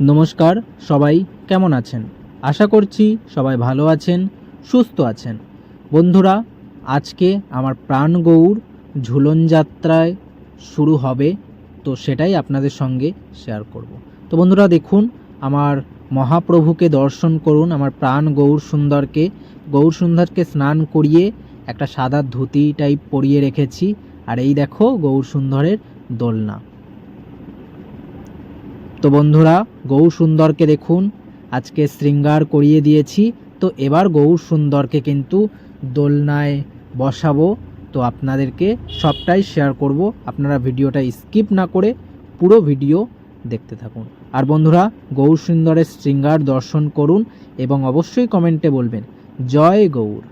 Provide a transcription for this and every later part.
নমস্কার, সবাই কেমন আছেন? আশা করছি সবাই ভালো আছেন, সুস্থ আছেন। বন্ধুরা, আজকে আমার প্রাণ গৌর ঝুলন যাত্রায় শুরু হবে, তো সেটাই আপনাদের সঙ্গে শেয়ার করব। তো বন্ধুরা, দেখুন, আমার মহাপ্রভুকে দর্শন করুন, আমার প্রাণ গৌর সুন্দরকে। গৌর সুন্দরকে স্নান করিয়ে একটা সাদা ধুতি টাইপ পরিয়ে রেখেছি, আর এই দেখো গৌর সুন্দরের দোলনা। তো বন্ধুরা, গৌর সুন্দরকে দেখুন। আজকে শৃঙ্গার করিয়ে দিয়েছি। তো এবার গৌর সুন্দরকে কিন্তু দোলনায় বসাবো। তো আপনাদেরকে সবটাই শেয়ার করব। আপনারা ভিডিওটা স্কিপ না করে পুরো ভিডিও দেখতে থাকুন। আর বন্ধুরা, গৌর সুন্দরের শৃঙ্গার দর্শন করুন এবং অবশ্যই কমেন্টে বলবেন, জয় গৌর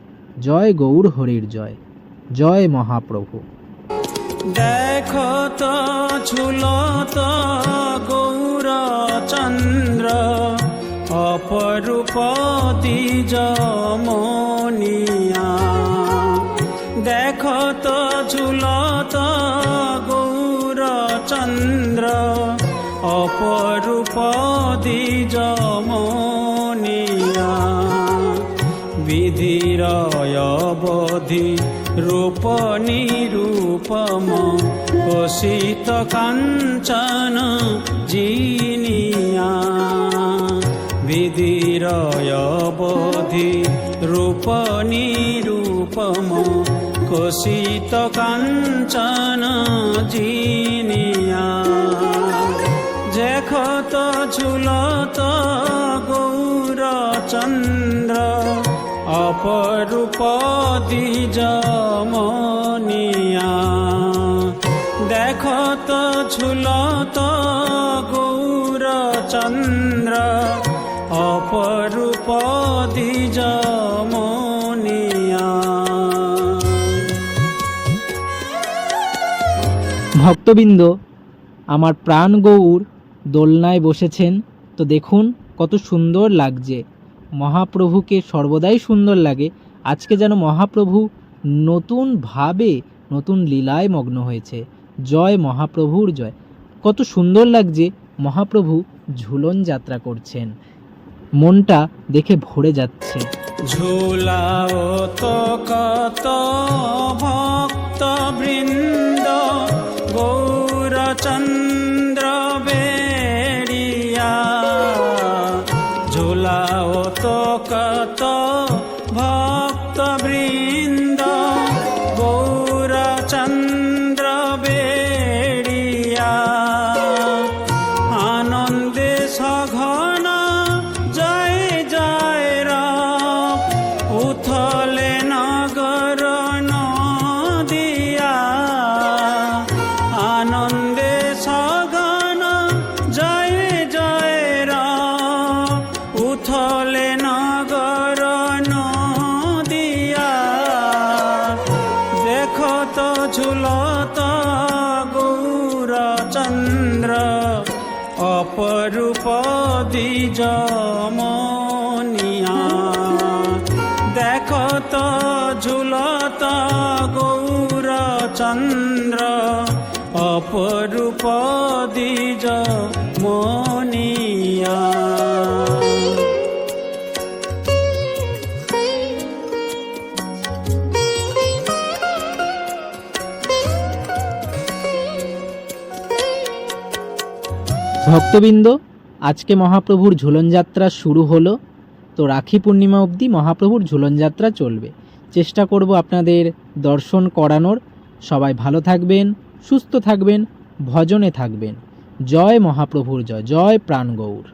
জয় গৌর হরির জয় জয় মহাপ্রভু। দেখো তো, ঝুল তো। গৌরচন্দ্র অপরূপ দ্বিজমনিয়া দেখো তো ঝুল তো গৌরচন্দ্র অপরূপ দ্বিজমনিয়া বিধিরয়বধি রূপ নিরূপম কোশিত কাঞ্চন জিনিয়া বিধিরয়বধি রূপ নিরূপম কোশিত কাঞ্চন জিনিয়া যেখত ঝুলত গৌরচন্দ্র অপরূপ দ্বিজমনিয়া দেখত ঝুলত গৌরচন্দ্র ভক্তবৃন্দ, আমার প্রাণ গৌর দোলনায় বসেছেন। তো দেখুন কত সুন্দর লাগছে। মহাপ্রভুকে সর্বদাই সুন্দর লাগে। আজকে যেন মহাপ্রভু নতুনভাবে নতুন লীলায় মগ্ন হয়েছে। জয় মহাপ্রভুর জয়। কত সুন্দর লাগছে মহাপ্রভু ঝুলন যাত্রা করছেন। মনটা দেখে ভরে যাচ্ছে। ঝুলাও তো কত ভক্ত গৌরচন্দ্র বেড়িয়া ঝুলাও তো কত ভক্ত বৃন্দ গৌরচন্দ্র বেড়িয়া আনন্দে সঘন জয় জয় রাম উথলে অপরূপ জমনিয়া দেখ তো ঝুলত গৌরচন্দ্র অপরূপ ভক্তবৃন্দ, আজকে মহাপ্রভুর ঝুলনযাত্রা শুরু হলো। তো রাখি পূর্ণিমা অবধি মহাপ্রভুর ঝুলনযাত্রা চলবে। চেষ্টা করব আপনাদের দর্শন করানোর। সবাই ভালো থাকবেন, সুস্থ থাকবেন, ভজনে থাকবেন। জয় মহাপ্রভুর জয় জয় প্রাণ গৌর